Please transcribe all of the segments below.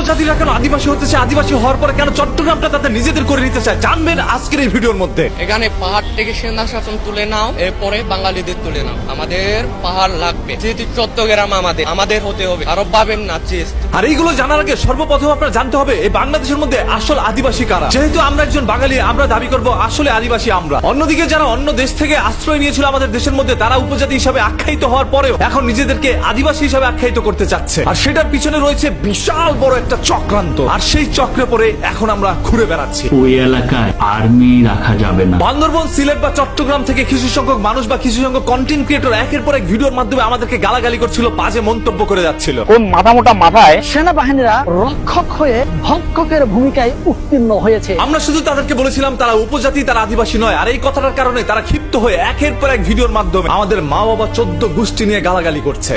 উপজাতিরা কেন আদিবাসী হতে চায়? আদিবাসী হওয়ার পরে কেন চট্টগ্রামটা তাদের নিজেদের করে নিতে চায়? জানবেন আজকের এই ভিডিওর মধ্যে। এখানে পাহাড় থেকে সেনা শাসন তুলে নাও, এরপরে বাঙালিদের তুলে নাও। আমাদের পাহাড় লাগবে। যেহেতু চট্টগ্রাম আমাদের আমাদের হতে হবে। আরও পাবেন না চেস্ট আর এইগুলো জানার আগে সর্বপ্রথম আপনার জানতে হবে এই বাংলাদেশের মধ্যে আসল আদিবাসী কারা? যেহেতু আমরা একজন বাঙালি আমরা দাবি করব আসলে আদিবাসী আমরা। অন্যদিকে যারা অন্য দেশ থেকে আশ্রয় নিয়েছিল আমাদের দেশের মধ্যে তারা উপজাতি হিসাবে আখ্যায়িত হওয়ার পরেও এখন নিজেদেরকে আদিবাসী হিসাবে আখ্যায়িত করতে চাচ্ছে। আর সেটার পিছনে রয়েছে বিশাল বড় একটা চক্রান্ত। আর সেই চক্রে পরে এখন আমরা ঘুরে বেড়াচ্ছি। ওই এলাকায় আর্মি রাখা যাবে না। বান্দরবন সিলেট বা চট্টগ্রাম থেকে কিছু সংখ্যক মানুষ বা কিছু সংখ্যক কন্টেন্ট ক্রিয়েটর একের পর এক ভিডিওর মাধ্যমে আমাদেরকে গালাগালি করছিল বাজে মন্তব্য করে যাচ্ছিল। কোন মাথা মোটা মাথায় সেনাবাহিনীরা রক্ষক হয়ে ভক্ষকের ভূমিকায় উত্তীর্ণ হয়েছে। আমরা শুধু তাদেরকে বলেছিলাম তারা উপজাতি তারা আদিবাসী নয় আর এই কথাটার কারণে তারা ক্ষিপ্ত হয়ে একের পর এক ভিডিওর মাধ্যমে আমাদের মা বাবা চোদ্দ গোষ্ঠী নিয়ে গালাগালি করছে।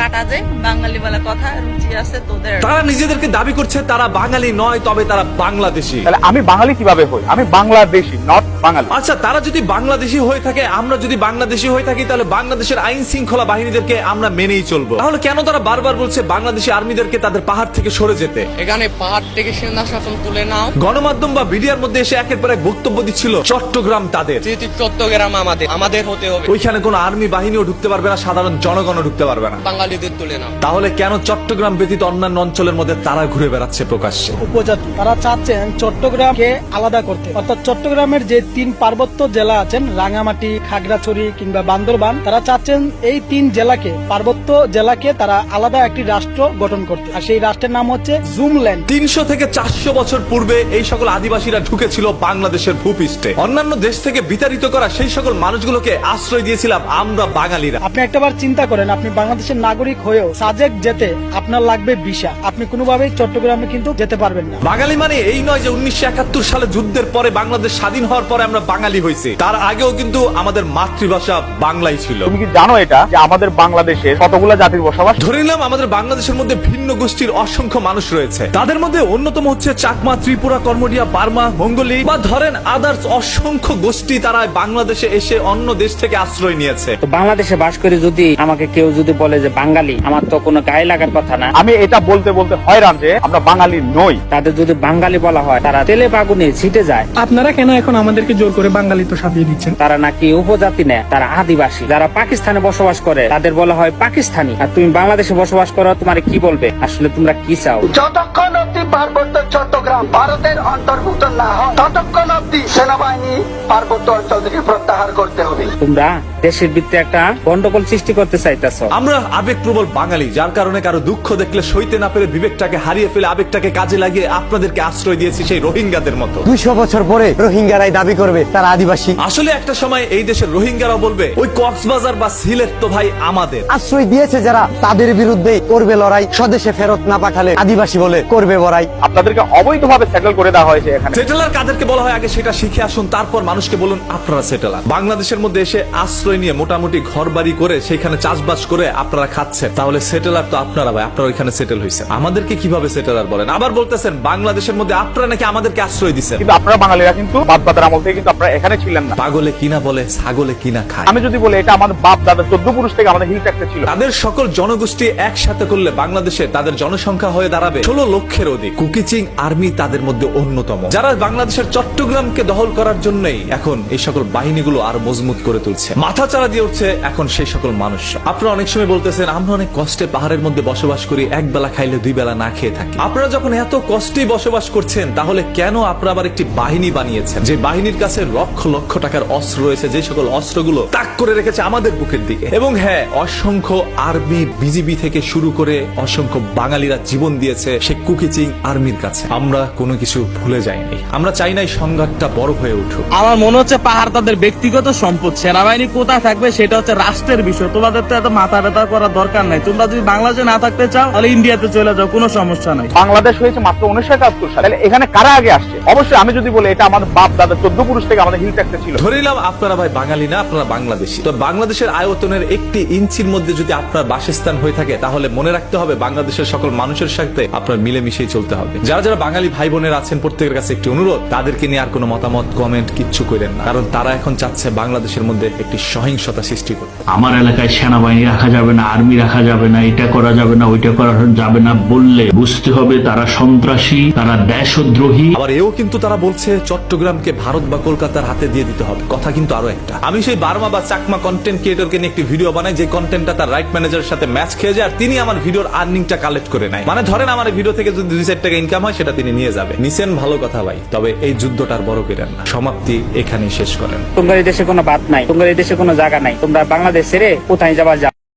বাঙালি বলা কথা রুচি আছে তোদের। তারা নিজেদেরকে দাবি করছে তারা বাঙালি নয় তবে তারা বাংলাদেশী। তাহলে আমি বাঙালি কীভাবে হই? আমি বাংলাদেশি নট বাঙালি। আচ্ছা তারা যদি বাংলাদেশী হয়ে থাকে আমরা যদি বাংলাদেশী হয়ে থাকি তাহলে বাংলাদেশের আইন শৃঙ্খলা বাহিনীদেরকে আমরা মেনেই চলবো। তাহলে কেন তারা বারবার বলছে বাংলাদেশি আর্মিদেরকে তাদের পাহাড় থেকে সরে যেতে। এখানে পাহাড় থেকে সেনা শাসন তুলে নাও। গণমাধ্যম বা মিডিয়ার মধ্যে এসে একের পর এক বক্তব্য দিচ্ছিল চট্টগ্রাম তাদের। চট্টগ্রাম আমাদের আমাদের হতে হবে। ওইখানে কোনো আর্মি বাহিনীও ঢুকতে পারবে না সাধারণ জনগণও ঢুকতে পারবে না। বাঙালিদের তুলে নাও। তাহলে কেন চট্টগ্রাম ব্যতীত অন্যান্য অঞ্চলের মধ্যে তারা ঘুরে বেড়াচ্ছে প্রকাশ্যে? উপজাতি তারা চাচ্ছেন চট্টগ্রামকে আলাদা করতে। অর্থাৎ চট্টগ্রামের যে তিন পার্বত্য জেলা আছেন রাঙামাটি খাগড়াছড়ি কিংবা বান্দরবান তারা চাচ্ছেন এই তিন জেলাকে পার্বত্য জেলাকে তারা আলাদা একটি রাষ্ট্র গঠন করতে। আর সেই রাষ্ট্রের নাম হচ্ছে জুমল্যান্ড। তিনশো থেকে চারশো বছর পূর্বে এই সকল আদিবাসীরা ঢুকেছিল বাংলাদেশের ভূপৃষ্ঠে। অন্যান্য দেশ থেকে বিতাড়িত করা সেই সকল মানুষগুলোকে আশ্রয় দিয়েছিলাম আমরা বাঙালিরা। আপনি একটাবার চিন্তা করেন আপনি বাংলাদেশের নাগরিক হয়েও সাজেক যেতে আপনার লাগবে ভিসা। আপনি কোনোভাবেই চট্টগ্রামে কিন্তু যেতে পারবেন না। বাঙালি মানে এই নয় যে উনিশশো একাত্তর সালে যুদ্ধের পরে বাংলাদেশ স্বাধীন হওয়ার পরে আমরা বাঙালি হয়েছি। তার আগেও কিন্তু আমাদের মাতৃভাষা বাংলাই ছিল। তুমি কি জানো এটা? যে আমাদের বাংলাদেশে কতগুলো জাতির বসবাস ধরে নিলাম আমাদের বাংলাদেশের মধ্যে ভিন্ন গোষ্ঠীর অসংখ্য মানুষ রয়েছে। তাদের মধ্যে অন্যতম হচ্ছে চাকমা ত্রিপুরা কর্মডিয়া বার্মা মঙ্গোলি বা ধরেন আদার্স অসংখ্য গোষ্ঠী তারা বাংলাদেশে এসে অন্য দেশ থেকে আশ্রয় নিয়েছে। তো বাংলাদেশে বাস করে যদি আমাকে কেউ যদি বলে যে বাঙালি আমার তো কোনো গায়ে লাগার কথা না। আমি এটা বলতে বলতে হয়রান যে আমরা বাঙালি নই। তাদের যদি বাঙালি বলা হয় তারা তেলে বাগুনে ছিটে যায়। আপনারা কেন এখন আমাদেরকে জোর করে বাঙালি তো সাজিয়ে দিচ্ছেন? তারা নাকি উপজাতি নেয় তারা আদিবাসী। যারা পাকিস্তানে বসবাস করে তাদের বলা হয় পাকিস্তানি। আর তুমি বাংলাদেশে বসবাস করো তোমার কি বলবে? আসলে তোমরা চাও যতক্ষণ অব্দি পার্বত্য চট্টগ্রাম ভারতের অন্তর্ভুক্ত না হয় ততক্ষণ অব্দি সেনাবাহিনী পার্বত্য অঞ্চল থেকে প্রত্যাহার করতে হবে। তোমরা দেশের ভিত্তি একটা গন্ডগোল সৃষ্টি করতে চাইতেছ। আমরা আবেগপ্রবল বাঙালি যার কারণে কারও দুঃখ দেখলে সইতে না পেরে বিবেকটাকে হারিয়ে ফেলে আবেগটাকে কাজে লাগিয়ে আপনাদেরকে আশ্রয় দিয়েছি সেই রোহিঙ্গাদের মতো। দুইশো বছর পরে রোহিঙ্গারাই দাবি করবে তারা আদিবাসী। আসলে একটা সময় এই দেশের রোহিঙ্গারা বলবে ওই কক্সবাজার বা সিলেট তো ভাই আমাদের। আশ্রয় দিয়েছে যারা তাদের বিরুদ্ধে করবে লড়াই স্বদেশে ফেরত না পাঠালে আদিবাসী বলে করবে বড়াই। আপনাদেরকে অবৈধভাবে সেটেল করে দেওয়া হয়েছে এখানে। সেটেলার কাদেরকে বলা হয় আগে সেটা শিখে আসুন তারপর মানুষকে বলুন আপনারা সেটেলার বাংলাদেশের মধ্যে এসে আশ্রয় নিয়ে মোটামুটি ঘর বাড়ি করে সেখানে চাষবাস করে আপনারা খাচ্ছেন। তাহলে সেটেলার তো আপনারা ভাই আপনারা ওইখানে সেটেল হয়েছে আমাদেরকে কীভাবে সেটেলার বলেন? আবার বলতেছেন বাংলাদেশের মধ্যে আপনারা নাকি আমাদেরকে আশ্রয় দিচ্ছেন কিন্তু আপনারা বাঙালিরা কিন্তু বাপ দাদার আমল থেকে কিন্তু আপনারা এখানে ছিলেন না। পাগলে কিনা বলে ছাগলে কিনা খায়। আমি যদি বলি এটা আমাদের বাপ দাদা চোদ্দ পুরুষ থেকে আমাদের ছিল। তাদের সকল জনগোষ্ঠী একসাথে করলে বাংলাদেশে তাদের জনসংখ্যা হয়ে দাঁড়াবে ষোলো লক্ষের অধিক। কুকিচিং আর্মি তাদের মধ্যে অন্যতম। যারা বাংলাদেশের চট্টগ্রামকে দখল করার জন্যই এখন এই সকল বাহিনীগুলো আরও মজবুত করে তুলছে। মাথা চারা দিয়ে উঠছে এখন সেই সকল মানুষ। আপনারা অনেক সময় বলতেছেন, আমরা অনেক কষ্টে পাহাড়ের মধ্যে বসবাস করি, এক বেলা খাইলে দুই বেলা না খেয়ে থাকি। আপনারা যখন এত কষ্টেই বসবাস করছেন, তাহলে কেন আপনারা আবার একটি বাহিনী বানিয়েছেন? যে বাহিনীর কাছে লক্ষ লক্ষ টাকার অস্ত্র রয়েছে, যে সকল অস্ত্রগুলো তাক করে রেখেছে আমাদের বুকের দিকে। এবং হ্যাঁ অসংখ্য আর্মি বিজিবি থেকে শুরু করে অসংখ্য বাঙালিরা জীবন দিয়েছে সে কুকিচিং আর্মির কাছে। আমরা কোনো কিছু ভুলে যাইনি আমরা চাই নাই সংঘাতটা বড় হয়ে উঠুক। আমার মনে হচ্ছে পাহাড় তাদের ব্যক্তিগত সম্পদ। সেনাবাহিনী কোথায় থাকবে সেটা হচ্ছে রাষ্ট্রের বিষয়। তোমাদের তো এত মাথা ব্যথা করার দরকার নাই। তোমরা যদি বাংলাদেশে না থাকতে চাও তাহলে ইন্ডিয়াতে চলে যাও কোনো সমস্যা নাই। বাংলাদেশ হয়েছে মাত্র উনিশশো একাত্তর সালে তাহলে এখানে কারা আগে আসছে? অবশ্যই আমি যদি বলি এটা আমাদের বাপ দাদা চোদ্দ পুরুষ থেকে আমাদের হিল ট্যাক্সে ছিল। ধরে নিলাম আপনারা ভাই বাঙালি না আপনারা বাংলাদেশি। তো বাংলাদেশের আয়তনের একটি ইঞ্চির মধ্যে যদি আপনার বাসস্থান হয়ে থাকে তাহলে মনে রাখতে হবে বাংলাদেশের সকল মানুষের সাথে আপনার মিলেমিশেই চলতে হবে। যারা যারা বাঙালি ভাই বোনের আছেন প্রত্যেকের কাছে একটি অনুরোধ। তাদেরকে নিয়ে আর কোনো মতামত কমেন্ট কিচ্ছু করেন না। কারণ তারা এখন চাচ্ছে বাংলাদেশের মধ্যে একটি সহিংসতা সৃষ্টি করতে। আমার এলাকায় সেনাবাহিনী রাখা যাবে না আর্মি রাখা যাবে না এটা করা যাবে না ওইটা করা যাবে না বললে বুঝতে হবে তারা সন্ত্রাসী তারা দেশদ্রোহী। আবার এও কিন্তু তারা বলছে চট্টগ্রামকে ভারত বা কলকাতার হাতে দিয়ে দিতে হবে। কথা কিন্তু আরও একটা। আমি সেই বার্মা বা চাকমা কন্টেন্ট ক্রিয়েটরকে নিয়ে একটি ভিডিও বানাই যে কন্টেন্টটা তার রাইট ম্যানেজারের সাথে ম্যাচ খেয়ে যায় আর তিনি আমার ভিডিওর আর্নিংটা কালেক্ট করে নেয়। মানে ধরেন আমার ভিডিও থেকে যদি দুই চার টাকা ইনকাম হয় সেটা তিনি নিয়ে যাবে। নিছেন ভালো কথা ভাই, তবে এই যুদ্ধটার বড় করেন না। সমাপ্তি এখানেই শেষ করেন। তোমার এই দেশে কোনো বাদ নাই, তোমার এই দেশে কোনো জায়গা নাই, তোমরা বাংলাদেশ ছেড়ে কোথায় যাবার